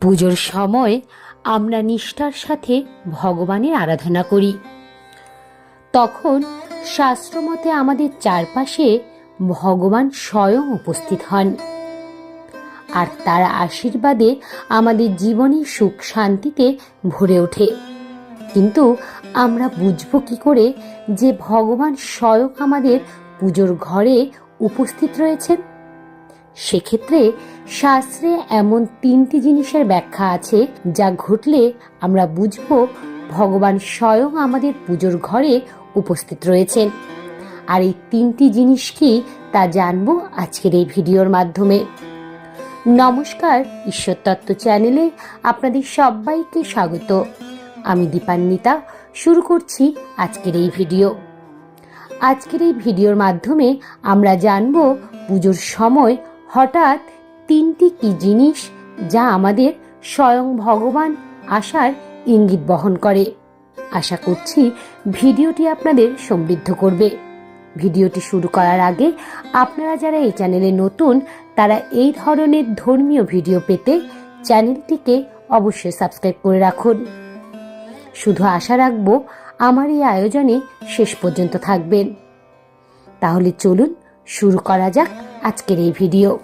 পুজোর সময় আমরা নিষ্ঠার সাথে ভগবানের আরাধনা করি। তখন শাস্ত্রমতে আমাদের চারপাশে ভগবান স্বয়ং উপস্থিত হন। আর তার আশীর্বাদে আমাদের জীবনে সুখ শান্তিতে ভরে ওঠে। কিন্তু আমরা বুঝব কি করে যে ভগবান স্বয়ং আমাদের পুজোর ঘরে উপস্থিত রয়েছেন? সেক্ষেত্রে শাস্ত্রে এমন তিনটি জিনিসের ব্যাখ্যা আছে যা ঘটলে আমরা বুঝব ভগবান স্বয়ং আমাদের পুজোর ঘরে উপস্থিত রয়েছেন। আর এই তিনটি জিনিস কি তা জানব আজকের এই ভিডিওর মাধ্যমে। নমস্কার ঈশ্বরতত্ত্ব চ্যানেলে আপনাদের সবাইকে স্বাগত। আমি দীপান্বিতা, শুরু করছি আজকের এই ভিডিও। আজকের এই ভিডিওর মাধ্যমে আমরা জানব পুজোর সময় হঠাৎ তিনটি কি জিনিস যা আমাদের স্বয়ং ভগবান আসার ইঙ্গিত বহন করে। আশা করছি ভিডিওটি আপনাদের সমৃদ্ধ করবে। ভিডিওটি শুরু করার আগে আপনারা যারা এই চ্যানেলে নতুন, তারা এই ধরনের ধর্মীয় ভিডিও পেতে চ্যানেলটিকে অবশ্যই সাবস্ক্রাইব করে রাখুন। শুধু আশা রাখব, আমার এই আয়োজনে শেষ পর্যন্ত থাকবেন। তাহলে চলুন, শুরু করা যাক আজকের এই ভিডিও।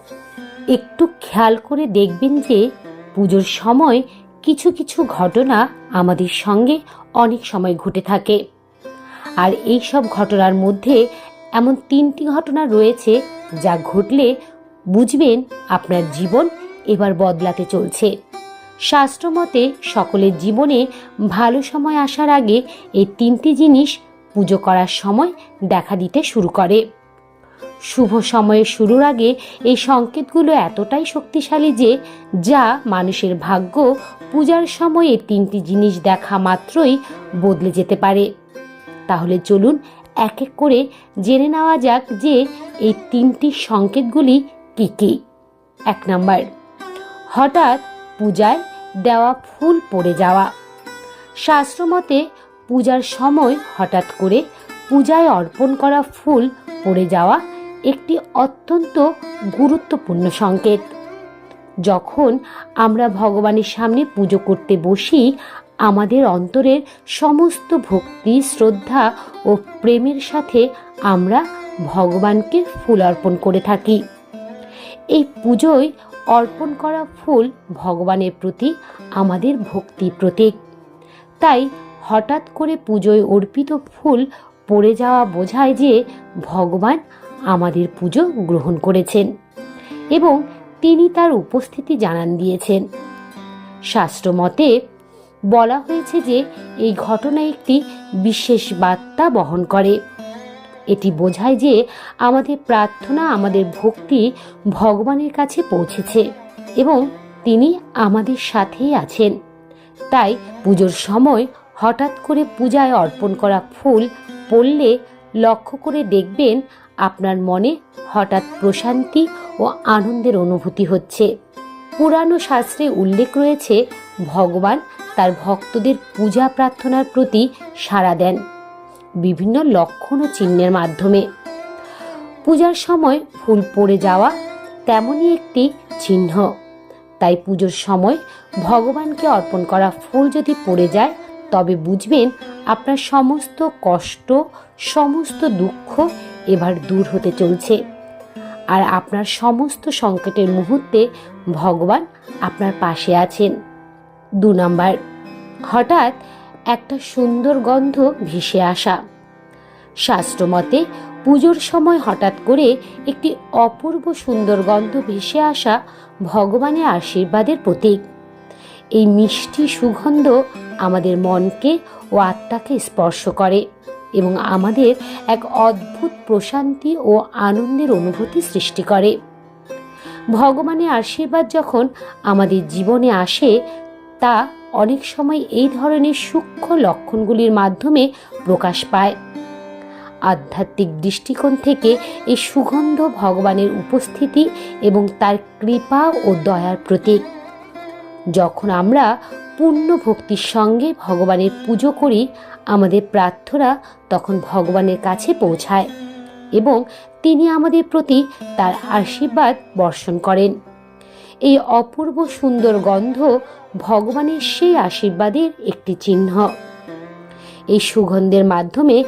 একটু খেয়াল করে দেখবেন যে পুজোর সময় কিছু কিছু ঘটনা আমাদের সঙ্গে অনেক সময় ঘটে থাকে। আর এই সব ঘটনার মধ্যে এমন তিনটি ঘটনা রয়েছে যা ঘটলে বুঝবেন আপনার জীবন এবার বদলাতে চলছে। শাস্ত্রমতে সকলের জীবনে ভালো সময় আসার আগে এই তিনটি জিনিস পুজো করার সময় দেখা দিতে শুরু করে। শুভ সময়ের শুরুর আগে এই সংকেতগুলো এতটাই শক্তিশালী যে, যা মানুষের ভাগ্য পূজার সময়ে তিনটি জিনিস দেখা মাত্রই বদলে যেতে পারে। তাহলে চলুন এক এক করে জেনে নেওয়া যাক যে এই তিনটি সংকেতগুলি কি কি। এক নাম্বার, হঠাৎ পূজায় দেওয়া ফুল পড়ে যাওয়া। শাস্ত্রমতে পূজার সময় হঠাৎ করে পূজায় অর্পণ করা ফুল পড়ে যাওয়া একটি অত্যন্ত গুরুত্বপূর্ণ সংকেত। যখন আমরা ভগবানের সামনে পুজো করতে বসি, আমাদের অন্তরের সমস্ত ভক্তি, শ্রদ্ধা ও প্রেমের সাথে আমরা ভগবানকে ফুল অর্পণ করে থাকি। এই পুজোয় অর্পণ করা ফুল ভগবানের প্রতি আমাদের ভক্তি প্রতীক। তাই হঠাৎ করে পুজোয় অর্পিত ফুল পড়ে যাওয়া বোঝায় যে ভগবান আমাদের পুজো গ্রহণ করেছেন এবং তিনি তার উপস্থিতি জানান দিয়েছেন। শাস্ত্রমতে বলা হয়েছে যে এই ঘটনা একটি বিশেষ বার্তা বহন করে। এটি বোঝায় যে আমাদের প্রার্থনা, আমাদের ভক্তি ভগবানের কাছে পৌঁছেছে এবং তিনি আমাদের সাথেই আছেন। তাই পুজোর সময় হঠাৎ করে পূজায় অর্পণ করা ফুল পড়লে লক্ষ্য করে দেখবেন আপনার মনে হঠাৎ প্রশান্তি ও আনন্দের অনুভূতি হচ্ছে। পুরানো শাস্ত্রে উল্লেখ রয়েছে, ভগবান তার ভক্তদের পূজা প্রার্থনার প্রতি সাড়া দেন। বিভিন্ন লক্ষণ ও চিহ্নের মাধ্যমে। পূজার সময় ফুল পড়ে যাওয়া তেমনই একটি চিহ্ন। তাই পুজোর সময় ভগবানকে অর্পণ করা ফুল যদি পড়ে যায় তবে বুঝবেন আপনার সমস্ত কষ্ট, সমস্ত দুঃখ এবার দূর হতে চলছে। আর আপনার সমস্ত সংকটের মুহূর্তে ভগবান আপনার পাশে আছেন। দু নম্বর, হঠাৎ একটা সুন্দর গন্ধ ভেসে আসা। শাস্ত্রমতে পুজোর সময় হঠাৎ করে একটি অপূর্ব সুন্দর গন্ধ ভেসে আসা ভগবানের আশীর্বাদের প্রতীক। এই মিষ্টি সুগন্ধ আমাদের মনকে ও আত্মাকে স্পর্শ করে এবং আমাদের এক অদ্ভুত প্রশান্তি ও আনন্দের অনুভূতি সৃষ্টি করে। ভগবানের আশীর্বাদ যখন আমাদের জীবনে আসে, তা অনেক সময় এই ধরনের সূক্ষ্ম লক্ষণগুলির মাধ্যমে প্রকাশ পায়। আধ্যাত্মিক দৃষ্টিকোণ থেকে এই সুগন্ধ ভগবানের উপস্থিতি এবং তার কৃপা ও দয়ার প্রতীক। যখন আমরা পূর্ণ ভক্তির সঙ্গে ভগবানের পুজো করি, আমাদের প্রার্থনা তখন ভগবানের কাছে পৌঁছায় এবং তিনি আমাদের প্রতি তার আশীর্বাদ বর্ষণ করেন। এই অপূর্ব সুন্দর গন্ধ ভগবানের সেই আশীর্বাদের একটি চিহ্ন। এই সুগন্ধের মাধ্যমে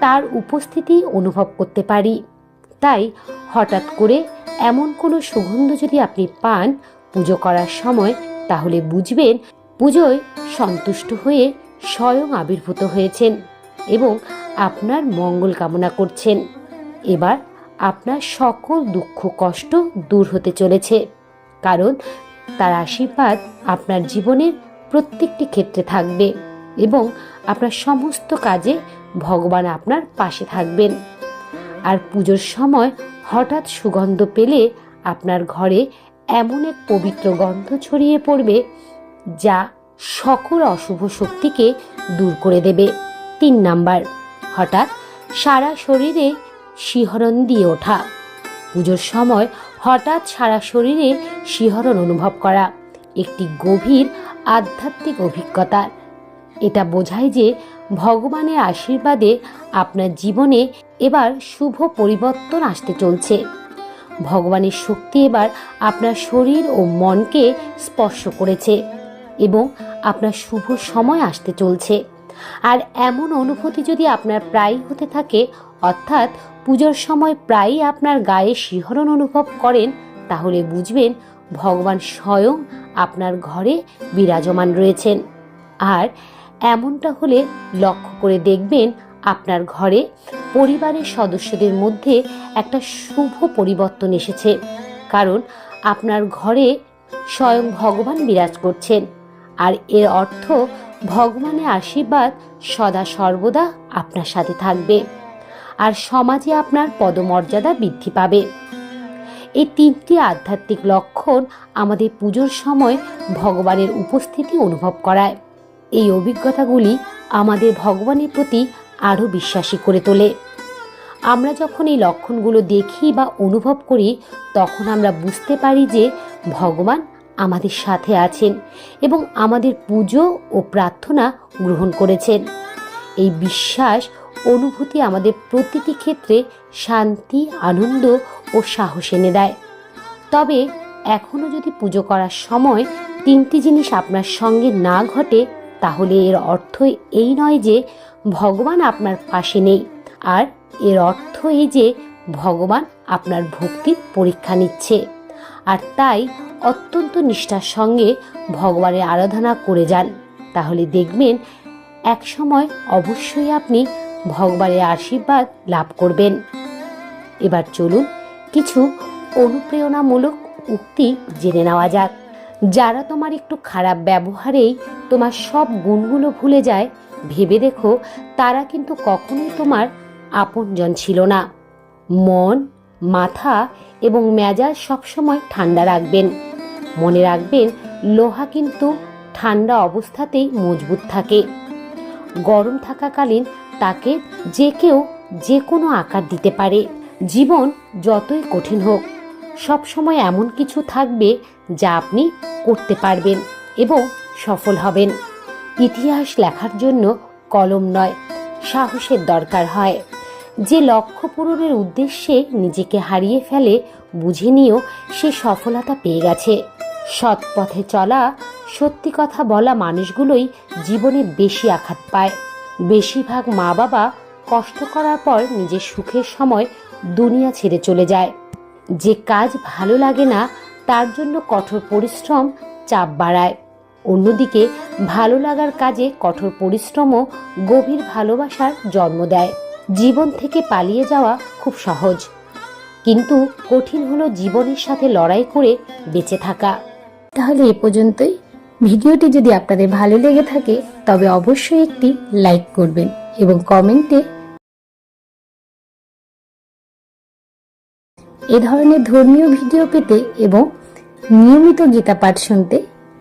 তার উপস্থিতি অনুভব করতে পারি। তাই হঠাৎ করে এমন কোনো সুগন্ধ যদি আপনি পান, পুজো করার সময় তাহলে বুঝবেন পুজোয় সন্তুষ্ট হয়ে স্বয়ং আবির্ভূত হয়েছেন এবং আপনার মঙ্গল কামনা করছেন। এবার আপনার সকল দুঃখ, কষ্ট দূর হতে চলেছে, কারণ তার আশীর্বাদ আপনার জীবনের প্রত্যেকটি ক্ষেত্রে থাকবে এবং আপনার সমস্ত কাজে ভগবান আপনার পাশে থাকবেন। আর পুজোর সময় হঠাৎ সুগন্ধ পেলে আপনার ঘরে এমন এক পবিত্র গন্ধ ছড়িয়ে পড়বে যা সকল অশুভ শক্তিকে দূর করে দেবে। তিন নাম্বার, হঠাৎ সারা শরীরে শিহরণ দিয়ে ওঠা। পুজোর সময় হঠাৎ সারা শরীরে শিহরণ অনুভব করা একটি গভীর আধ্যাত্মিক অভিজ্ঞতা। এটা বোঝায় যে ভগবানের আশীর্বাদে আপনার জীবনে এবার শুভ পরিবর্তন আসতে চলছে। ভগবানের শক্তি এবার আপনার শরীর ও মনকে স্পর্শ করেছে এবং আপনার শুভ সময় আসতে চলছে। আর এমন অনুভূতি যদি আপনার প্রায়ই হতে থাকে, অর্থাৎ পুজোর সময় প্রায়ই আপনার গায়ে শিহরণ অনুভব করেন, তাহলে বুঝবেন ভগবান স্বয়ং আপনার ঘরে বিরাজমান রয়েছেন। আর এমনটা হলে লক্ষ্য করে দেখবেন আপনার ঘরে পরিবারের সদস্যদের মধ্যে একটা শুভ পরিবর্তন এসেছে। কারণ আপনার ঘরে স্বয়ং ভগবান বিরাজ করছেন। আর এর অর্থ ভগবানের আশীর্বাদ সদা সর্বদা আপনার সাথে থাকবে। আর সমাজে আপনার পদমর্যাদা বৃদ্ধি পাবে। এই তিনটি আধ্যাত্মিক লক্ষণ আমাদের পুজোর সময় ভগবানের উপস্থিতি অনুভব করায়। এই অভিজ্ঞতাগুলি আমাদের ভগবানের প্রতি আরও বিশ্বাসী করে তোলে। আমরা যখন এই লক্ষণগুলো দেখি বা অনুভব করি, তখন আমরা বুঝতে পারি যে ভগবান আমাদের সাথে আছেন এবং আমাদের পুজো ও প্রার্থনা গ্রহণ করেছেন। এই বিশ্বাস, অনুভূতি আমাদের প্রতিটি ক্ষেত্রে শান্তি, আনন্দ ও সাহস এনে দেয়। তবে এখনও যদি পুজো করার সময় তিনটি জিনিস আপনার সঙ্গে না ঘটে, তাহলে এর অর্থ এই নয় যে ভগবান আপনার পাশে নেই। আর এর অর্থ এই যে, ভগবান আপনার ভক্তির পরীক্ষা নিচ্ছে। আর তাই অত্যন্ত নিষ্ঠার সঙ্গে ভগবানের আরাধনা করে যান। তাহলে দেখবেন, এক সময় অবশ্যই আপনি ভগবানের আশীর্বাদ লাভ করবেন। এবার চলুন কিছু অনুপ্রেরণামূলক উক্তি জেনে নেওয়া যাক। যারা তোমার একটু খারাপ ব্যবহারেই তোমার সব গুণগুলো ভুলে যায় ভেবে দেখো, তারা কিন্তু কখনোই তোমার আপনজন ছিল না। মন, মাথা এবং মেজাজ সবসময় ঠান্ডা রাখবেন। মনে রাখবেন, লোহা কিন্তু ঠান্ডা অবস্থাতেই মজবুত থাকে। গরম থাকাকালীন তাকে যে কেউ যে কোনো আকার দিতে পারে। জীবন যতই কঠিন হোক, সবসময় এমন কিছু থাকবে যা আপনি করতে পারবেন এবং সফল হবেন। ইতিহাস লেখার জন্য কলম নয়, সাহসের দরকার হয়। যে লক্ষ্য পূরণের উদ্দেশ্যে নিজেকে হারিয়ে ফেলে, বুঝে নিয়েও সে সফলতা পেয়ে গেছে। সৎ পথে চলা, সত্যি কথা বলা মানুষগুলোই জীবনে বেশি আঘাত পায়। বেশিরভাগ মা বাবা কষ্ট করার পর নিজের সুখের সময় দুনিয়া ছেড়ে চলে যায়। যে কাজ ভালো লাগে না, তার জন্য কঠোর পরিশ্রম চাপ বাড়ায়। অন্যদিকে ভালো লাগার কাজে কঠোর পরিশ্রমও গভীর ভালোবাসার জন্ম দেয়। জীবন থেকে পালিয়ে যাওয়া খুব সহজ। কিন্তু কঠিন হলো জীবনের সাথে লড়াই করে বেঁচে থাকা। তাহলে এ পর্যন্তই। ভিডিওটি যদি আপনাদের ভালো লেগে থাকে, তবে অবশ্যই একটি লাইক করবেন এবং কমেন্টে এ ধরনের ধর্মীয় ভিডিও পেতে এবং নিয়মিত গীতা পাঠ শুনতে